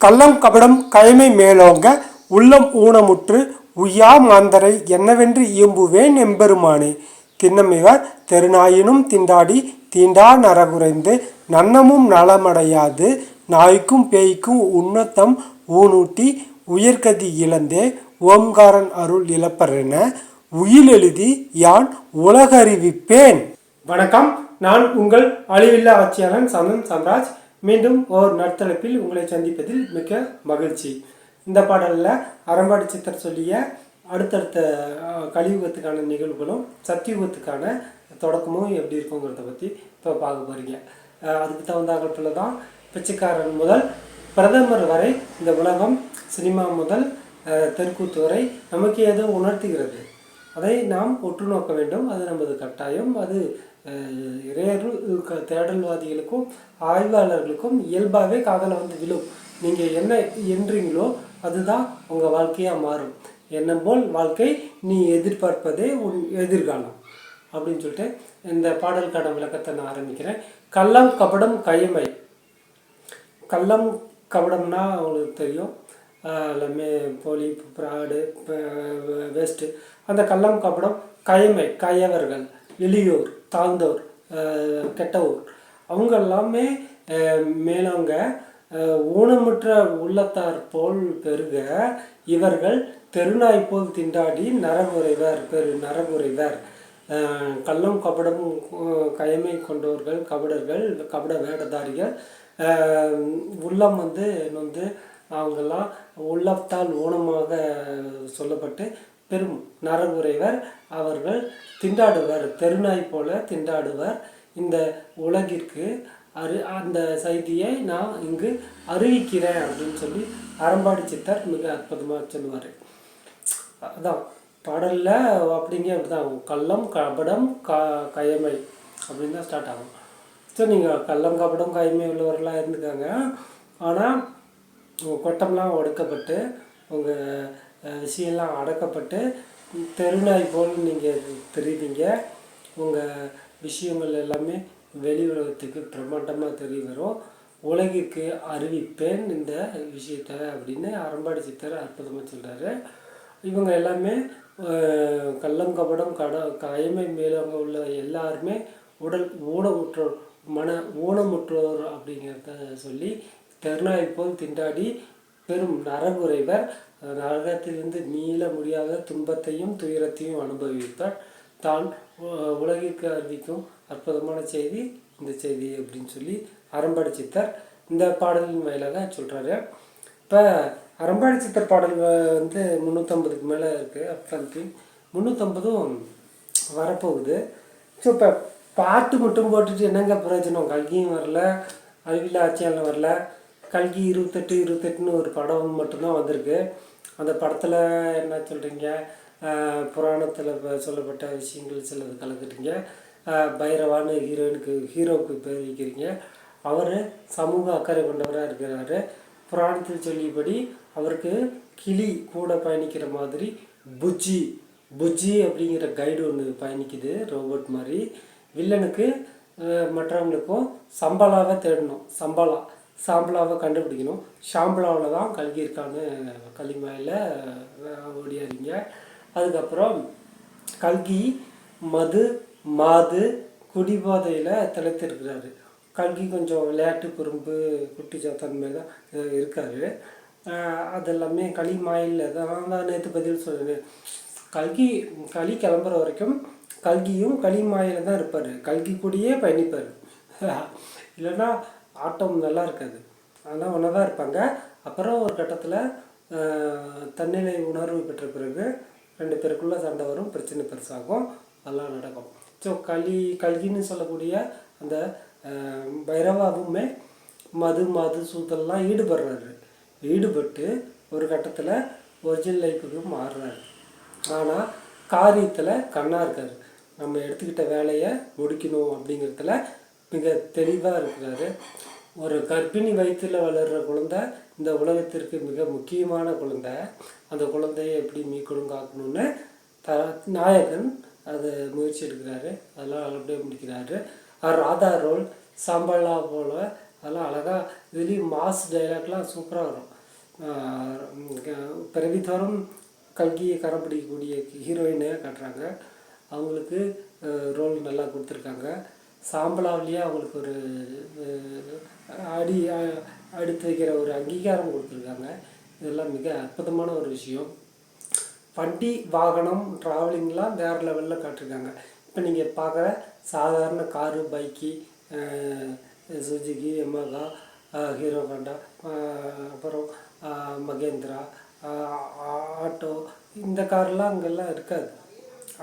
கள்ளம் கபடம் கயமை மேலோங்க உள்ளம் ஊனமுற்று உய்யா மாந்தரை என்னவென்று இயம்புவேன் எம்பெருமானே திண்ணமிவர் தெருநாயினும் திண்டாடி தீண்டா நரகுறைந்து நன்னமும் நலமடையாது. நாய்க்கும் பேய்க்கும் உன்னத்தம் ஊனூட்டி உயர்கதி இழந்தே ஓம்காரன் அருள் இழப்பரென உயிலெழுதி யான் உலகறிவிப்பேன். வணக்கம். நான் உங்கள் அழிவில்லா ஆட்சியாளன் சந்தன் சம்ராஜ் மீண்டும் ஓர் நற்தலைப்பில் உங்களை சந்திப்பதில் மிக்க மகிழ்ச்சி. இந்த பாடலில் அறம்பாடு சித்தர் சொல்லிய அடுத்தடுத்த கலியுகத்துக்கான நிகழ்வுகளும் சத்தியுகத்துக்கான தொடக்கமும் எப்படி இருக்குங்கிறத பற்றி இப்போ பார்க்க போகிறீங்க அதுக்கு தகுந்தாகப்பில் தான் பிச்சைக்காரன் முதல் பிரதமர் வரை இந்த உலகம் சினிமா முதல் தெற்கூத்து வரை நமக்கு ஏதோ உணர்த்துகிறது? அதை நாம் உற்று நோக்க வேண்டும். அது நமது கட்டாயம். அது அஹ், தேடல்வாதிகளுக்கும் ஆய்வாளர்களுக்கும் இயல்பாகவே காதலை வந்து விழும். நீங்கள் என்ன என்றீங்களோ அதுதான் உங்கள் வாழ்க்கையாக மாறும். என்ன போல் வாழ்க்கை நீ எதிர்பார்ப்பதே உன் எதிர்காலம். அப்படின்னு சொல்லிட்டு இந்த பாடலுக்கான விளக்கத்தை நான் ஆரம்பிக்கிறேன். கள்ளம் கபடம் கயமை கள்ளம் கபடம்னா அவங்களுக்கு தெரியும். எல்லாமே போலி பிராடு வேஸ்ட்டு. அந்த கள்ளம் கபடம் கயமை கயவர்கள் எளியோர் தாழ்ந்தோர் கெட்டவோர். அவங்க எல்லாமே மேலவங்க ஊனமுற்ற உள்ளத்தார் போல் பெருக இவர்கள் தெருநாய் போல் திண்டாடி நரகுறைவர் பெரு நரகுறைவர் கள்ளம் கபடம் கயமை கொண்டவர்கள் கபடர்கள் கபட வேடதாரிகள் உள்ளம் வந்து வந்து அவங்கெல்லாம் உள்ளத்தால் ஊனமாக சொல்லப்பட்டு பெரும் நரகுறைவர் அவர்கள் திண்டாடுவர் தெருநாய் போல திண்டாடுவர். இந்த உலகிற்கு அரு அந்த செய்தியை நான் இங்கு அறிவிக்கிறேன் அப்படின்னு சொல்லி அறம்பாடி சித்தர் மிக அற்புதமாக சொல்லுவார். அதான். பாடலில் அப்படிங்க அப்படிதான் கள்ளம் கபடம் க கயமை அப்படின்னு தான் ஸ்டார்ட் ஆகும். ஸோ நீங்கள் கள்ளம் கபடம் கயமை உள்ளவர்களாக இருந்துக்காங்க. ஆனால் உங்கள் கொட்டம்லாம் ஒடுக்கப்பட்டு உங்கள் விஷயம்லாம் அடக்கப்பட்டு தெருநாய் போல் நீங்கள் தெரியுறீங்க. உங்கள் விஷயங்கள் எல்லாமே வெளி உலகத்துக்கு பிரம்மாண்டமாக தெரிய வரும். உலகிற்கு அறிவிப்பேன் இந்த விஷயத்த அப்படின்னு அரம்பாடி சித்தர் அற்புதமாக சொல்கிறாரு இவங்க எல்லாமே கள்ளங்கபடம் கட கயமை மேலவங்க உள்ள எல்லாருமே உடல் ஊனமுற்றோர் மன ஊனமுற்றோர் அப்படிங்கிறத சொல்லி தெருநாய் போல் திண்டாடி பெரும் நரகுறைவர் நரகத்திலிருந்து மீள முடியாத துன்பத்தையும் துயரத்தையும் அனுபவிப்பார். தான் உலகிற்கு அறிவிக்கும் அற்புதமான செய்தி இந்த செய்தி அப்படின்னு சொல்லி அறம்பாடி சித்தர் இந்த பாடலின் வாயிலாக சொல்கிறாரு இப்போ அறம்பாடி சித்தர் பாடல் வந்து முந்நூற்றம்பதுக்கு மேலே இருக்குது அப்படி முந்நூற்றம்பதும் வரப்போகுது. ஸோ இப்போ பாட்டு மட்டும் போட்டுட்டு என்னங்க பிரயோஜனம்? கல்கியும் வரல அறிவியல் ஆட்சியாளர் வரல. கல்கி இருபத்தெட்டு இருபத்தெட்டுன்னு ஒரு படம் மட்டும்தான் வந்திருக்கு. அந்த படத்தில் என்ன சொல்கிறீங்க புராணத்தில் சொல்லப்பட்ட விஷயங்கள் சிலது கலந்துட்டீங்க. பைரவான்னு ஹீரோயினுக்கு ஹீரோவுக்கு பேர் வைக்கிறீங்க. அவர் சமூக அக்கறை கொண்டவராக இருக்கிறாரு. புராணத்தில் சொல்லியபடி அவருக்கு கிளி கூட பயணிக்கிற மாதிரி புஜ்ஜி புஜ்ஜி அப்படிங்கிற கைடு ஒன்று பயணிக்குது ரோபோட் மாதிரி. வில்லனுக்கு மற்றவங்களுக்கும் சம்பளாவை தேடணும் சம்பளா. சாம்பலாவை கண்டுபிடிக்கணும். சாம்பலாவில் தான் கல்கி இருக்கான்னு களிமலையில் ஓடியாதீங்க. அதுக்கப்புறம் கல்கி மது மாது குடிபாதையில் திளைத்திருக்கிறாரு. கல்கி கொஞ்சம் விளையாட்டு குறும்பு குட்டி மாதிரி தான் இருக்கார் இருக்காரு. அதெல்லாமே களி மாயில் தான் நேற்று பதில் சொல்லுவேன் கல்கி களி கிளம்புற வரைக்கும் கல்கியும் களி மாயில் தான் இருப்பார். கல்கி கூடயே பயணிப்பார். இல்லைன்னா ஆட்டம் நல்லா இருக்காது. அதெல்லாம் ஒன்றா தான் இருப்பாங்க. அப்புறம் ஒரு கட்டத்தில் தன்னிலை உணர்வு பெற்ற பிறகு ரெண்டு பேருக்குள்ளே சண்டை வரும் பிரச்சனை பெருசாகும் அதெல்லாம் நடக்கும். ஸோ களி கல்கின்னு சொல்லக்கூடிய அந்த பைரவாவுமே மது மது சூதெல்லாம் ஈடுபடுறாரு. ஈடுபட்டு ஒரு கட்டத்தில் ஒரிஜினல் லைஃபுக்கு மாறுறாரு. ஆனால் காரியத்தில் கண்ணாக இருக்கார். நம்ம எடுத்துக்கிட்ட வேலையை முடிக்கணும் அப்படிங்கிறதுல மிக தெளிவாக இருக்கிறாரு. ஒரு கர்ப்பிணி வயிற்றில் வளர்கிற குழந்தை இந்த உலகத்திற்கு மிக முக்கியமான குழந்தை. அந்த குழந்தையை எப்படி மீக்கணும் காக்கணும்னு த நாயகன் அதை முயற்சி எடுக்கிறாரு. அதெல்லாம் நல்லபடியாக முடிக்கிறாரு. அவர் ராதா ரோல் சம்பளா போல அதெல்லாம் அழகாக இதுலேயும் மாஸ் டைலாக்லாம் சூப்பராக வரும். ஆஹ் கல்கியை கரம் பிடிக்கக்கூடிய கல்கியை காட்டுறாங்க. அவங்களுக்கு ரோல் நல்லா கொடுத்துருக்காங்க. சாம்பலாவிலேயே அவங்களுக்கு ஒரு அடி அடுத்து வைக்கிற ஒரு அங்கீகாரம் கொடுத்துருக்காங்க. இதெல்லாம் மிக அற்புதமான ஒரு விஷயம். வண்டி வாகனம் ட்ராவலிங்லாம் வேறு லெவலில் காட்டியிருக்காங்க இப்போ நீங்கள் பார்க்குற சாதாரண car bike Suzuki Yamaha Hero Honda அப்புறம் uh, மகேந்திரா ஆட்டோ uh, இந்த கார்லாம் அங்கெல்லாம் இருக்காது.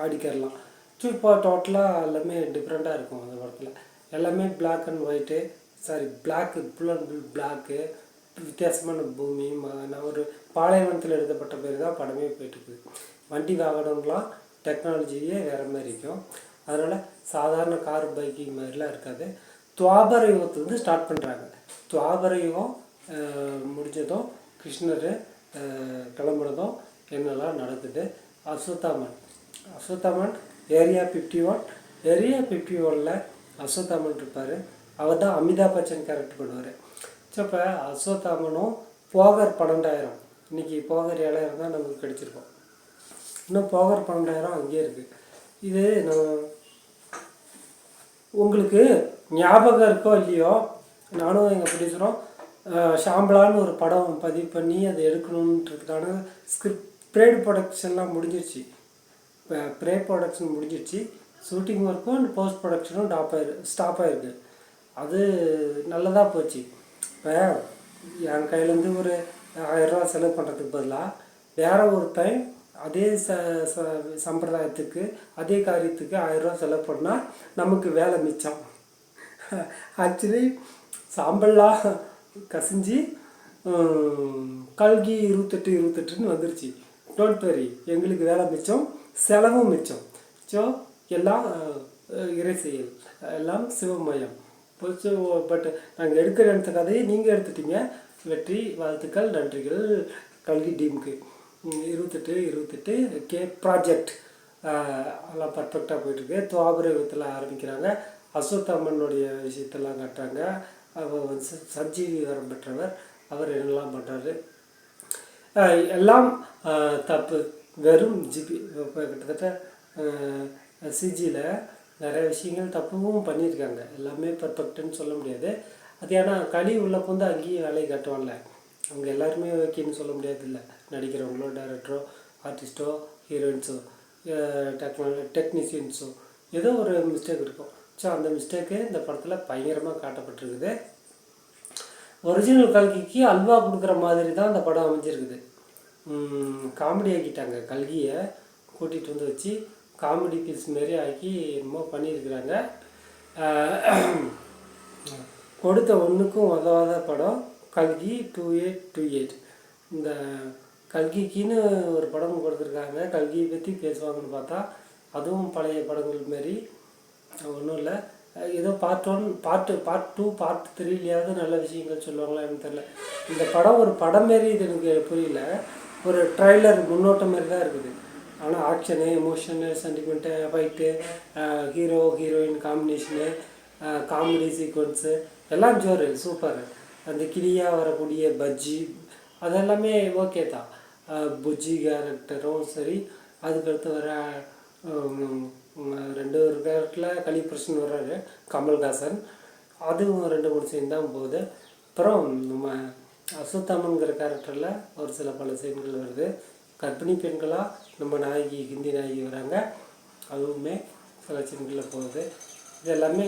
ஆடி கார்லாம் ஸோ இப்போ டோட்டலாக எல்லாமே டிஃப்ரெண்ட்டாக இருக்கும் அந்த படத்தில். எல்லாமே black and white sorry black full and full black வித்தியாசமான பூமி ம- நான் ஒரு பாலைவனத்தில் எழுதப்பட்ட பேர் தான் படமே போயிட்டு இருக்குது. வண்டி வாகனம்லாம் டெக்னாலஜியே வேறு மாதிரி இருக்கும். அதனால் சாதாரண கார் பைக்கிங் மாதிரிலாம் இருக்காது. துவாபர யுகத்துலேருந்து ஸ்டார்ட் பண்ணுறாங்க துவாபர யுகம் முடிஞ்சதும் கிருஷ்ணர் கிளம்புனதும் என்னெல்லாம் நடந்துட்டு Ashwatthama. Ashwatthama area fifty one area fifty ஒனில் அஸ்வத்தாமன் இருப்பார். அவர் தான் அமிதாப் பச்சன் கேரக்டர் பண்ணுவார். ஸோ இப்போ அஸ்வத்தாமனும் போகர் பன்னெண்டாயிரம். இன்னைக்கு போகர் ஏழாயிரம் தான் நமக்கு கிடச்சிருக்கோம். இன்னும் போகர் பன்னெண்டாயிரம் அங்கேயே இருக்குது இது நம்ம உங்களுக்கு ஞாபகம் இருக்கோ இல்லையோ நானும் எங்கள் ப்ரொடியூசரும் ஷாம்பலான்னு ஒரு படம் பதிவு பண்ணி அதை எடுக்கணுன்றதுக்கான ஸ்கிரிப்ட் ப்ரே ப்ரொடக்ஷன்லாம் முடிஞ்சிருச்சு. இப்போ ப்ரே ப்ரொடக்ஷன் முடிஞ்சிருச்சு. ஷூட்டிங் ஒர்க்கும் அண்ட் போஸ்ட் ப்ரொடக்ஷனும் டாப் ஆயிரு ஸ்டாப் ஆயிருக்கு. அது நல்லதாக போச்சு. இப்போ என் கையிலேருந்து ஒரு ஆயிரரூவா செலவு பண்ணுறதுக்கு பதிலாக வேற ஒரு டைம் அதே ச ச- சம்பிரதாயத்துக்கு அதே காரியத்துக்கு ஆயிரரூவா செலவு பண்ணால் நமக்கு வேலை மிச்சம். ஆக்சுவலி சாம்பல்லாம் கசிஞ்சு கல்கி இருபத்தெட்டு இருபத்தெட்டுன்னு வந்துருச்சு. டோன்ட் வரி எங்களுக்கு வேலை மிச்சம் செலவும் மிச்சம். ஸோ எல்லாம் இறை செயல். எல்லாம் சிவமயம். பட் நாங்கள் எடுக்கிற எடுத்த கதையை நீங்கள் எடுத்துட்டீங்க. வெற்றி வாழ்த்துக்கள் நன்றிகள். கல்கி டீமுக்கு. இருபத்தெட்டு இருபத்தெட்டு கே ப்ராஜெக்ட் எல்லாம் பர்ஃபெக்டாக போயிட்டுருக்கு துவாபர யுகத்தில் ஆரம்பிக்கிறாங்க. அஸ்வத்தாமனுடைய விஷயத்தெல்லாம் காட்டுறாங்க. அவர் வந்து சஞ்சீவி வரம் பெற்றவர் அவர் என்னெல்லாம் பண்ணுறாரு எல்லாம் தப்பு. வெறும் ஜிபி இப்போ கிட்டத்தட்ட சிஜியில் நிறைய விஷயங்கள் தப்பும் பண்ணியிருக்காங்க. எல்லாமே பர்ஃபெக்ட்டுன்னு சொல்ல முடியாது. அது ஏன்னா களி உள்ள வந்து அங்கேயும் வேலையை காட்டுவான்ல. அவங்க எல்லாருமே ஓகேன்னு சொல்ல முடியாது இல்லை நடிக்கிறவங்களோ டைரக்டரோ ஆர்டிஸ்ட்டோ ஹீரோயின்ஸோ டெக்னாலஜி டெக்னீஷியன்ஸோ ஏதோ ஒரு மிஸ்டேக் இருக்கும். ஸோ அந்த மிஸ்டேக்கு இந்த படத்தில் பயங்கரமாக காட்டப்பட்டிருக்குது. ஒரிஜினல் கல்கிக்கு அல்வா கொடுக்குற மாதிரி தான் அந்த படம் அமைஞ்சிருக்குது. காமெடி ஆக்கிட்டாங்க. கல்கியை கூட்டிகிட்டு வந்து வச்சு காமெடி பீஸ் மாரி ஆக்கி என்னமோ பண்ணியிருக்கிறாங்க கொடுத்த ஒன்றுக்கும் உதவாத படம் கல்கி டூ எயிட் டூ எயிட் இந்த கல்கிக்குன்னு ஒரு படம் கொடுத்துருக்காங்க. கல்கியை பற்றி பேசுவாங்கன்னு பார்த்தா அதுவும் பழைய படங்கள் மாரி ஒன்றும் இல்லை. ஏதோ part one part part two part த்ரீலையாவது நல்ல விஷயங்கள் சொல்லுவாங்களா எனக்கு தெரியல. இந்த படம் ஒரு படம் மாரி இது எனக்கு புரியல. ஒரு ட்ரைலர் முன்னோட்டம் மாரி தான் இருக்குது. ஆனால் action emotion sentiment fight hero heroine combination comedy sequence எல்லாம் ஜோரு சூப்பர் அந்த கிளியாக வரக்கூடிய பஜ்ஜி அதெல்லாமே ஓகே தான். புஜ்ஜி கேரக்டரும் சரி அதுக்கடுத்து வர ரெண்டு ஒரு கேரக்டரில் கலிபிரசன் வர்றாரு கமல்ஹாசன். அதுவும் ரெண்டு மூணு சீன் தான் போகுது. அப்புறம் நம்ம அசுத்தமன்கிற கேரக்டரில் ஒரு சில பல சீன்கள் வருது. கர்ப்பிணி பெண்களாக நம்ம நாயகி ஹிந்தி நாயகி வராங்க. அதுவுமே சில சீன்களில் போகுது. இது எல்லாமே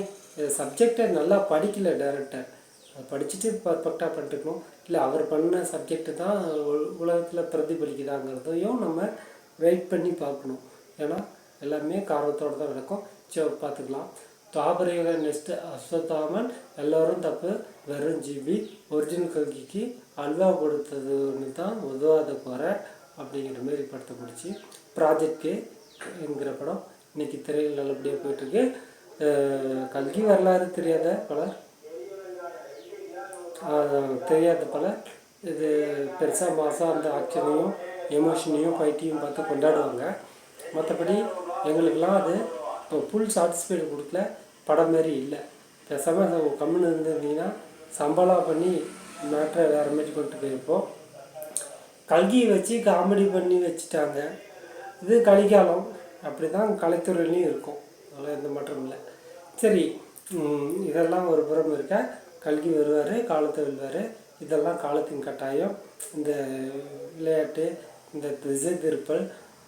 சப்ஜெக்டை நல்லா படிக்கல டேரக்டர் அதை படிச்சுட்டு பர்ஃபெக்டாக பண்ணிருக்கணும். இல்லை அவர் பண்ண சப்ஜெக்டு தான் உலகத்தில் பிரதிபலிக்குதாங்கிறதையும் நம்ம வெயிட் பண்ணி பார்க்கணும். ஏன்னா எல்லாமே காரணத்தோடு தான் நடக்கும். சரி பார்த்துக்கலாம். தாபரையோட நெக்ஸ்ட்டு அஸ்வத்தாமன். எல்லோரும் தப்பு. வெறும் ஜிபி. ஒரிஜினல் கல்கிக்கு அல்வா கொடுத்ததுன்னு தான் உதவாத போகிற அப்படிங்கிற மாதிரி படத்தை பிடிச்சி ப்ராஜெக்ட் என்கிற படம் இன்னைக்கு திரையில் நல்லபடியாக போயிட்டுருக்கு. கல்கி வரலாறு தெரியாத பலர். தெரியாத பலர். இது பெருசாக மாதம் அந்த ஆக்ஷனையும் எமோஷனையும் ஃபைட்டையும் பார்த்து கொண்டாடுவாங்க. மற்றபடி எங்களுக்கெல்லாம் அது இப்போ ஃபுல் சாட்டிஸ்ஃபைடு கொடுக்கல. படம் மாரி இல்லை. பேசாமல் கம்முன்னு இருந்திருந்தீங்கன்னா சம்பளம் பண்ணி மேட்ரை வேறு மாதிரி கொண்டு போயிருப்போம். கல்கியை வச்சு காமெடி பண்ணி வச்சுட்டாங்க. இது கலிக்காலம் அப்படி தான் கலைத்துறையிலையும் இருக்கும். அதெல்லாம் எந்த மாற்றம் இல்லை. சரி இதெல்லாம் ஒரு புறம் இருக்க. கல்கி வருவார் காலத்தை வருவார் இதெல்லாம் காலத்தின் கட்டாயம். இந்த விளையாட்டு இந்த திசை திருப்பல்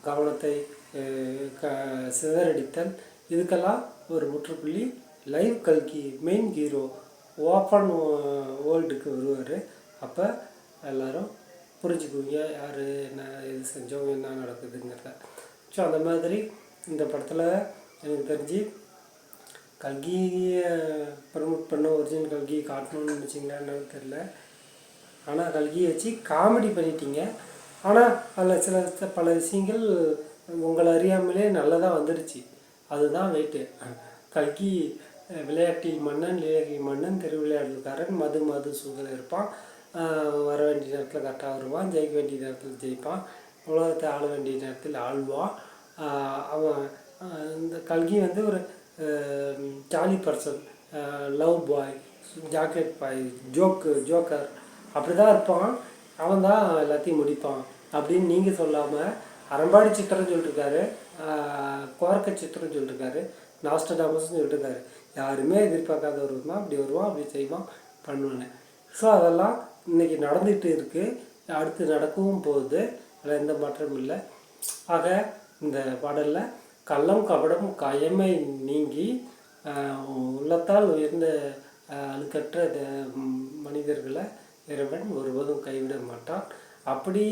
கவனத்தை க சிதறடித்தல். இதுக்கெல்லாம் ஒரு முற்றுப்புள்ளி. லைவ் கல்கி மெயின் ஹீரோ ஓப்பன் வேர்ல்டுக்கு வருவார். அப்போ எல்லாரும் புரிஞ்சுக்குவீங்க யார் என்ன இது செஞ்சோம் என்ன நடக்குதுங்கிறத. ஸோ அந்த மாதிரி இந்த படத்தில் எனக்கு தெரிஞ்சு கல்கியை ப்ரமோட் பண்ண ஒரிஜினல் கல்கியை காட்டணும்னு நினச்சிங்களா என்னன்னு தெரில ஆனால் கல்கியை வச்சு காமெடி பண்ணிட்டீங்க. ஆனால் அதில் சில பல விஷயங்கள் உங்களை அறியாமலே நல்லதாக வந்துடுச்சு அதுதான் வெயிட்டு கல்கி விளையாட்டில் மன்னன் லீலகி மன்னன் திருவிளையாடல்காரன் மது மது சூதல் இருப்பான். வர வேண்டிய நேரத்தில் கரெக்டாக வருவான் ஜெயிக்க வேண்டிய நேரத்தில் ஜெயிப்பான். உலகத்தை ஆள வேண்டிய நேரத்தில் ஆழ்வான் அவன் இந்த கல்கி வந்து ஒரு jolly person love boy jacket boy joke joker அப்படி தான் இருப்பான். அவன் தான் எல்லாத்தையும் முடிப்பான். அப்படின்னு நீங்கள் சொல்லாமல் அரம்பாடி சித்திரம் சொல்லிட்டுருக்காரு கோரக்க சித்திரம் சொல்லிட்டுருக்காரு நாஸ்டடாமஸ்னு சொல்லிட்டுருக்காரு யாருமே எதிர்பார்க்காத ஒரு தான் அப்படி வருவான் அப்படி செய்வான் பண்ணுவானு ஸோ அதெல்லாம் இன்னைக்கு நடந்துகிட்டு இருக்குது அடுத்து நடக்கவும் போகுது. அதில் எந்த மாற்றமும் இல்லை. ஆக இந்த பாடலில் கள்ளம் கபடம் கயமை நீங்கி உள்ளத்தால் உயர்ந்த அழுக்கற்ற த- மனிதர்களை இறைவன் ஒருபோதும் கைவிட மாட்டான். அப்படி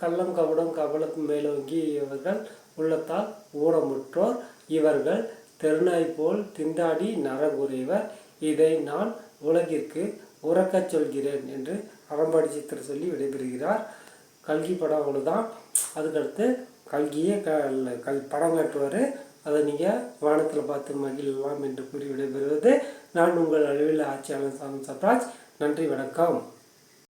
கள்ளம் கபடம் கபலம் மேலோங்கி இவர்கள் உள்ளத்தால் ஊனமுற்றோர். இவர்கள் தெருநாய் போல் திண்டாடி நரகுறைவர். இதை நான் உலகிற்கு உறக்கச் சொல்கிறேன் என்று அறம்பாடி சித்தர் சொல்லி விடைபெறுகிறார். கல்கி படம் அவ்வளோதான் அதுக்கடுத்து கல்கியே க கல் படம் காட்டுவார். அதை நீங்கள் வானத்தில் பார்த்து மகிழலாம் என்று கூறி விடைபெறுவது நான் உங்கள் அளவில் ஆட்சியாளர் சாமி சப்ராஜ் நன்றி வணக்கம்.